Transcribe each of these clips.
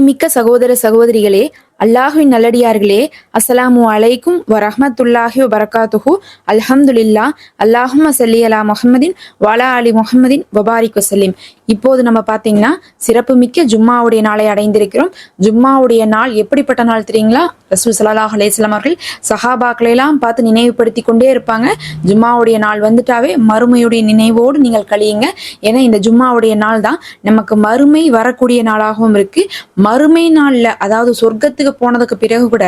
மிக்க சகோதர சகோதரிகளே அல்லாஹுவின் நல்லடியார்களே அஸ்ஸலாமு அலைக்கும் வரஹ்மத்துல்லாஹி வரகாத்துஹு அல்ஹம்துலில்லா அல்லாஹும் சல்லி அலா முஹம்மதின் வலா அலி முஹம்மதின் வபாரிக் வசல்லிம். இப்போது நம்ம பார்த்தீங்கன்னா சிறப்புமிக்க ஜும்மாவுடைய நாளை அடைந்திருக்கிறோம். ஜும்மாவுடைய நாள் எப்படிப்பட்ட நாள் தெரியுங்களா? ரசூல் சலாஹ் அலையம் அவர்கள் சஹாபாக்களை எல்லாம் பார்த்து நினைவுபடுத்தி கொண்டே இருப்பாங்க. ஜும்மாவுடைய நாள் வந்துட்டாவே மறுமையுடைய நினைவோடு நீங்கள் கழியுங்க. ஏன்னா இந்த ஜும்மாவுடைய நாள் தான் நமக்கு மறுமை வரக்கூடிய நாளாகவும் இருக்கு. மறுமை நாளில் அதாவது சொர்க்கத்துக்கு போனதுக்கு பிறகு கூட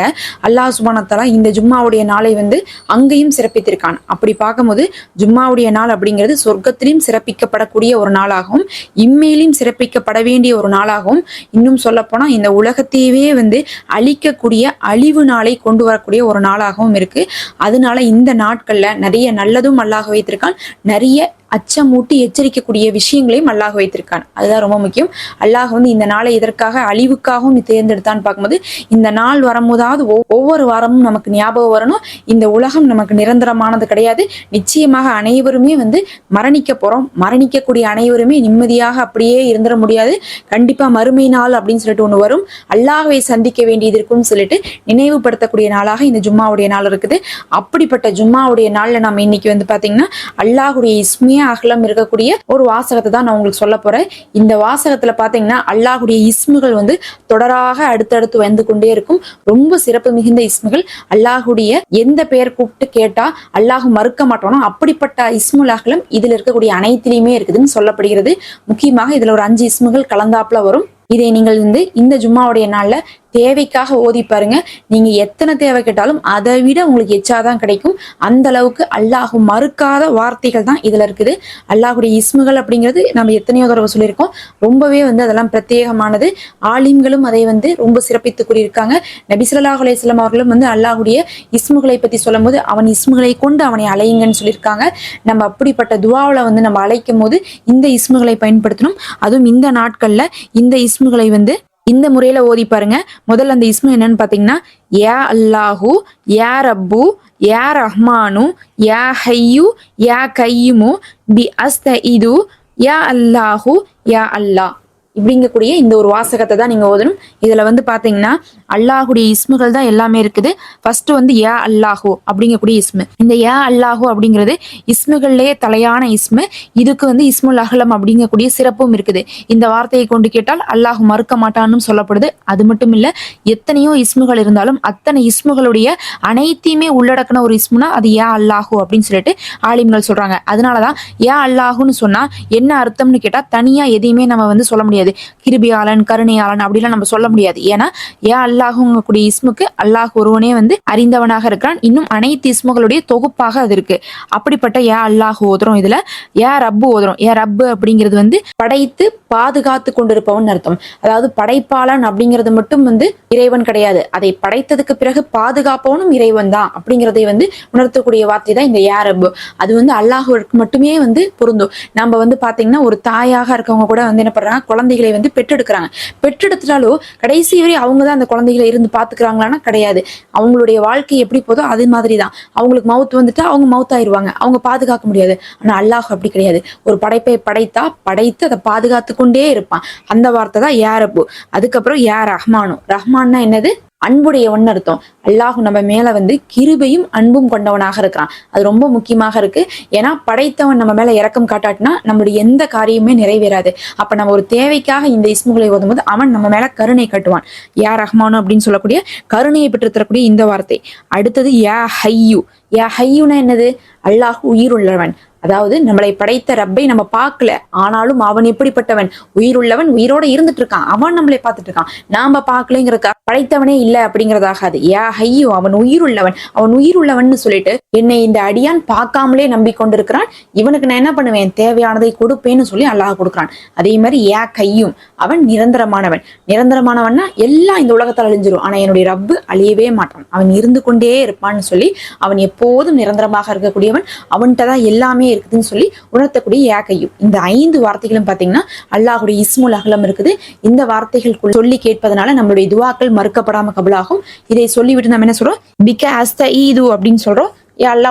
அல்லாஹ் சுபானத்தாலா இந்த ஜும்மாவுடைய நாளை வந்து அங்கேயும் சிறப்பித்திருக்கான். அப்படி பார்க்கும்போது ஜும்மாவுடைய நாள் அப்படிங்கிறது சொர்க்கத்திலும் சிறப்பிக்கப்படக்கூடிய ஒரு நாளாகவும் இம்மையிலும் சிறப்பிக்கப்பட வேண்டிய ஒரு நாளாகவும் இன்னும் சொல்லப்போனால் இந்த உலகத்தையவே வந்து அழிக்கக்கூடிய அழிவு நாளை கொண்டு வரக்கூடிய ஒரு நாளாகவும் இருக்கு. அதனால இந்த நாட்களில் நிறைய நல்லதும் அல்லாஹ் வைத்திருக்கான். நிறைய அச்சமூட்டி எச்சரிக்கக்கூடிய விஷயங்களையும் அல்லாஹ் வைத்திருக்கான். அதுதான் ரொம்ப முக்கியம். அல்லாஹ் வந்து இந்த நாளை இதற்காக அழிவுக்காகவும் தேர்ந்தெடுத்தான்னு பார்க்கும்போது இந்த நாள் வரும்போதாவது ஒவ்வொரு வாரமும் நமக்கு ஞாபகம் வரணும். இந்த உலகம் நமக்கு நிரந்தரமானது கிடையாது. நிச்சயமாக அனைவருமே வந்து மரணிக்க போறோம். மரணிக்கக்கூடிய அனைவருமே நிம்மதியாக அப்படியே இருந்துட முடியாது. கண்டிப்பா மறுமை நாள் அப்படின்னு சொல்லிட்டு ஒன்று வரும். அல்லாஹை சந்திக்க வேண்டியது இருக்கும்னு சொல்லிட்டு நினைவுபடுத்தக்கூடிய நாளாக இந்த ஜும்மாவுடைய நாள் இருக்குது. அப்படிப்பட்ட ஜும்மாவுடைய நாள்ல நம்ம இன்னைக்கு வந்து பார்த்தீங்கன்னா அல்லாஹுடைய இஸ்மிய அகலம் இருக்கக்கூடிய ஒரு வாசகத்தை தான் நான் உங்களுக்கு சொல்ல போறேன். இந்த வாசகத்துல பாத்தீங்கன்னா அல்லாஹுடைய இஸ்முகள் வந்து தொடராக அடுத்தடுத்து வந்து கொண்டே இருக்கும். ரொம்ப சிறப்பு மிகுந்த இஸ்முகள். அல்லாஹுடைய எந்த பெயர் கூப்பிட்டு கேட்டா அல்லாஹ் மறுக்க மாட்டானோ அப்படிப்பட்ட இஸ்முல் அகலம் இதுல இருக்கக்கூடிய அனைத்திலையுமே இருக்குதுன்னு சொல்லப்படுகிறது. முக்கியமாக இதுல ஒரு அஞ்சு இஸ்முகள் கலந்தாப்புல வரும். இதை நீங்கள் வந்து இந்த ஜும்மாவுடைய நாள்ல தேவைக்காக ஓதி பாருங்க. நீங்க எத்தனை தேவை கேட்டாலும் அதை விட உங்களுக்கு எச்சாதான் கிடைக்கும். அந்த அளவுக்கு அல்லாஹு மறுக்காத வார்த்தைகள் தான் இதுல இருக்குது. அல்லாஹுடைய இஸ்முகள் அப்படிங்கிறது நம்ம எத்தனையோ தடவை சொல்லியிருக்கோம். ரொம்பவே வந்து அதெல்லாம் பிரத்யேகமானது. ஆலிம்களும் அதை வந்து ரொம்ப சிறப்பித்து கூறியிருக்காங்க. நபிசல்லாஹ் அலையம் அவர்களும் வந்து அல்லாஹுடைய இஸ்முகளை பத்தி சொல்லும்போது அவன் இஸ்முகளை கொண்டு அவனை அலையுங்கன்னு சொல்லியிருக்காங்க. நம்ம அப்படிப்பட்ட துவாவில் வந்து நம்ம அழைக்கும் போது இந்த இஸ்முகளை பயன்படுத்தணும். அதுவும் இந்த நாட்கள்ல இந்த இஸ்முகளை வந்து இந்த முறையில ஓதி பாருங்க. முதல்ல அந்த இஸ்மு என்னன்னு பாத்தீங்கன்னா யா அல்லாஹு யா ரப்பு யா ரஹ்மானு யா ஹையு யா கையுமு பி அஸ்த இது யா அல்லாஹு யா அல்லாஹ். இப்படிங்கக்கூடிய இந்த ஒரு வாசகத்தை தான் நீங்க ஓதணும். இதுல வந்து பாத்தீங்கன்னா அல்லாஹுடைய இஸ்முகள் தான் எல்லாமே இருக்குது. ஃபர்ஸ்ட் வந்து ஏ அல்லாஹு அப்படிங்கக்கூடிய இஸ்மு. இந்த ஏ அல்லாஹு அப்படிங்கிறது இஸ்முகள்லேயே தலையான இஸ்மு. இதுக்கு வந்து இஸ்முல் அகலம் அப்படிங்கக்கூடிய சிறப்பும் இருக்குது. இந்த வார்த்தையை கொண்டு கேட்டால் அல்லாஹ் மறுக்க மாட்டான்னு சொல்லப்படுது. அது மட்டும் இல்ல எத்தனையோ இஸ்முகள் இருந்தாலும் அத்தனை இஸ்முகளுடைய அனைத்தையுமே உள்ளடக்கின ஒரு இஸ்முனா அது ஏ அல்லாஹு அப்படின்னு சொல்லிட்டு ஆலிம்கள் சொல்றாங்க. அதனாலதான் ஏ அல்லாஹுன்னு சொன்னா என்ன அர்த்தம்னு கேட்டா தனியா எதையுமே நம்ம வந்து சொல்ல முடியாது. முடியாது கிருபியாளன் கருணையாளன் அப்படிலாம் நம்ம சொல்ல முடியாது. ஏன்னா யா அல்லாஹுங்கக்கூடிய இஸ்முக்கு அல்லாஹ் ஒருவனே வந்து அறிந்தவனாக இருக்கிறான். இன்னும் அனைத்து இஸ்முகளுடைய தொகுப்பாக அது இருக்கு. அப்படிப்பட்ட ஏ அல்லாஹ் ஓதுறோம் இதுல. ஏ ரப்பு ஓதுறோம். ஏ ரப்பு அப்படிங்கிறது வந்து படைத்து பாதுகாத்து கொண்டிருப்பவன் அர்த்தம். அதாவது படைப்பாளன் அப்படிங்கிறது மட்டும் வந்து இறைவன் கிடையாது. அதை படைத்ததுக்கு பிறகு பாதுகாப்பவனும் இறைவன் தான் அப்படிங்கிறதை வந்து உணர்த்தக்கூடிய வார்த்தை தான் இந்த ஏ ரப்பு. அது வந்து அல்லாஹுவிற்கு மட்டுமே வந்து பொருந்தும். நம்ம வந்து பாத்தீங்கன்னா ஒரு தாயாக இருக்கவங்க கூட வந்து என்ன பண்றாங்க குழந்தை குழந்தைகளை வந்து பெற்றெடுக்கிறாங்க. பெற்றெடுத்துட்டாலும் கடைசி வரை அவங்க தான் அந்த குழந்தைகளை இருந்து பார்த்துக்கிறாங்களான்னா கிடையாது. அவங்களுடைய வாழ்க்கை எப்படி போதோ அது மாதிரி தான் அவங்களுக்கு மவுத் வந்துட்டா அவங்க மவுத் ஆயிடுவாங்க அவங்க பாதுகாக்க முடியாது. ஆனா அல்லாஹ் அப்படி கிடையாது. ஒரு படைப்பை படைத்தா படைத்து அதை பாதுகாத்து கொண்டே இருப்பான். அந்த வார்த்தை தான் யா ரப்பு. அதுக்கப்புறம் ஏ ரஹ்மானும் ரஹ்மான்னா என்னது? அன்புடையவன் அர்த்தம் அல்லாஹு நம்ம மேல வந்து கிருபையும் அன்பும் கொண்டவனாக இருக்கிறான். அது ரொம்ப முக்கியமாக இருக்கு. ஏன்னா படைத்தவன் நம்ம மேல இறக்கம் காட்டாட்டினா நம்மளுடைய எந்த காரியமுமே நிறைவேறாது. அப்ப நம்ம ஒரு தேவைக்காக இந்த இஸ்முகளை ஓதும்போது அவன் நம்ம மேல கருணை கட்டுவான். யா ரஹ்மானு அப்படின்னு சொல்லக்கூடிய கருணையை பெற்று தரக்கூடிய இந்த வார்த்தை. அடுத்தது யா ஹையு. யா ஹையுனா என்னது? அல்லாஹ் உயிருள்ளவன். அதாவது நம்மளை படைத்த ரப்பை நம்ம பார்க்கல. ஆனாலும் அவன் எப்படிப்பட்டவன்? உயிருள்ளவன் உயிரோட இருந்துட்டு இருக்கான். அவன் நம்மளை பார்த்துட்டு இருக்கான். நாம பார்க்கலைங்கிறக்கா படைத்தவனே இல்லை அப்படிங்கிறதாகாது. யா ஹையோ அவன் உயிருள்ளவன். அவன் உயிருள்ளவன் சொல்லிட்டு என்னை இந்த அடியான் பார்க்காமலே நம்பிக்கொண்டிருக்கிறான். இவனுக்கு நான் என்ன பண்ணுவேன்? தேவையானதை கொடுப்பேன்னு சொல்லி அல்லாஹ் கொடுக்குறான். அதே மாதிரி யா கையும் அவன் நிரந்தரமானவன். நிரந்தரமானவன்னா எல்லாம் இந்த உலகத்தில் அழிஞ்சிரும். ஆனா என்னுடைய ரப்பு அழியவே மாட்டான். அவன் இருந்து கொண்டே இருப்பான்னு சொல்லி அவன் எப்போதும் நிரந்தரமாக இருக்கக்கூடியவன். அவன்கிட்ட தான் எல்லாமே இருக்குதுன்னு சொல்லி உணர்த்தக்கூடிய யா இந்த ஐந்து வார்த்தைகளும் பாத்தீங்கன்னா அல்லாஹுடைய இஸ்முல் அகலம் இருக்குது. இந்த வார்த்தைகள் சொல்லி கேட்பதனால நம்மளுடைய துவாக்கள் மறுக்கப்படாம கபலாகும். இதை சொல்லிவிட்டு நம்ம என்ன சொல்றோம்? பிக்க அஸ்த ஈது அப்படின்னு சொல்றோம். யா அல்லா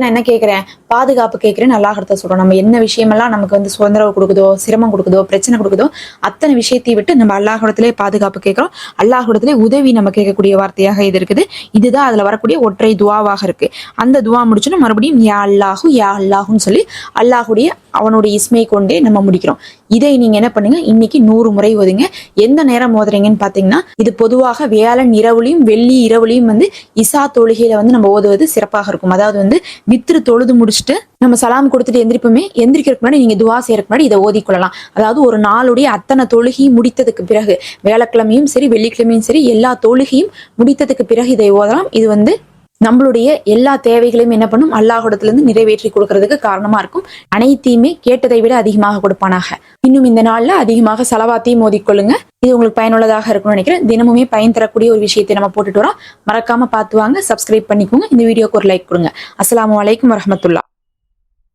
நான் என்ன கேட்கிறேன்? பாதுகாப்பு கேட்குறேன் அல்லாஹ் இடத்துல சொல்றோம் நம்ம என்ன விஷயமெல்லாம் நமக்கு வந்து சுதந்திரம் கொடுக்குதோ சிரமம் கொடுக்குதோ பிரச்சனை கொடுக்குதோ அத்தனை விஷயத்தை விட்டு நம்ம அல்லாஹிடத்திலே பாதுகாப்பு கேட்கிறோம். அல்லாஹிடத்திலே உதவி நம்ம கேட்கக்கூடிய வார்த்தையாக இது இருக்குது. இதுதான் அதுல வரக்கூடிய ஒற்றை துவாவாக இருக்கு. அந்த துவா முடிச்சுன்னு மறுபடியும் யா அல்லாஹு யா அல்லாஹுன்னு சொல்லி அல்லாஹுடைய அவனுடைய இஸ்மை கொண்டே நம்ம முடிக்கிறோம். இதை நீங்க என்ன பண்ணுங்க? இன்னைக்கு நூறு முறை ஓதுங்க. எந்த நேரம் ஓதுறீங்கன்னு பாத்தீங்கன்னா இது பொதுவாக வியாழன் இரவுலையும் வெள்ளி இரவுலையும் வந்து இசா தொழுகையில வந்து நம்ம ஓதுவது சிறப்பாக இருக்கும். அதாவது வந்து வித்திரு தொழுது முடிச்சுட்டு நம்ம சலாம் கொடுத்துட்டு எந்திரிப்போமே எந்திரிக்கிறதுக்கு முன்னாடி நீங்க துவா செய்யறதுக்கு முன்னாடி இதை ஓதிக்கொள்ளலாம் அதாவது ஒரு நாளுடைய அத்தனை தொழுகையும் முடித்ததுக்கு பிறகு வியாழக்கிழமையும் சரி வெள்ளிக்கிழமையும் சரி எல்லா தொழுகையும் முடித்ததுக்கு பிறகு இதை ஓதலாம். இது வந்து நம்மளுடைய எல்லா தேவைகளையும் என்ன பண்ணும்? அல்லாஹிடத்துல இருந்து நிறைவேற்றி கொடுக்கறதுக்கு காரணமா இருக்கும். அனைத்தையுமே கேட்டதை விட அதிகமாக கொடுப்பானாக. இன்னும் இந்த நாள்ல அதிகமாக செலவாத்தையும் மோதிக்கொள்ளுங்க இது உங்களுக்கு பயனுள்ளதாக இருக்கும்னு நினைக்கிறேன். தினமுமே பயன் தரக்கூடிய ஒரு விஷயத்தை நம்ம போட்டுட்டு வரோம். மறக்காம பார்த்து வாங்க சப்ஸ்கிரைப் பண்ணிக்கோங்க. இந்த வீடியோக்கு ஒரு லைக் கொடுங்க. அஸ்லாம் வலைக்கம் வரமத்துல்லா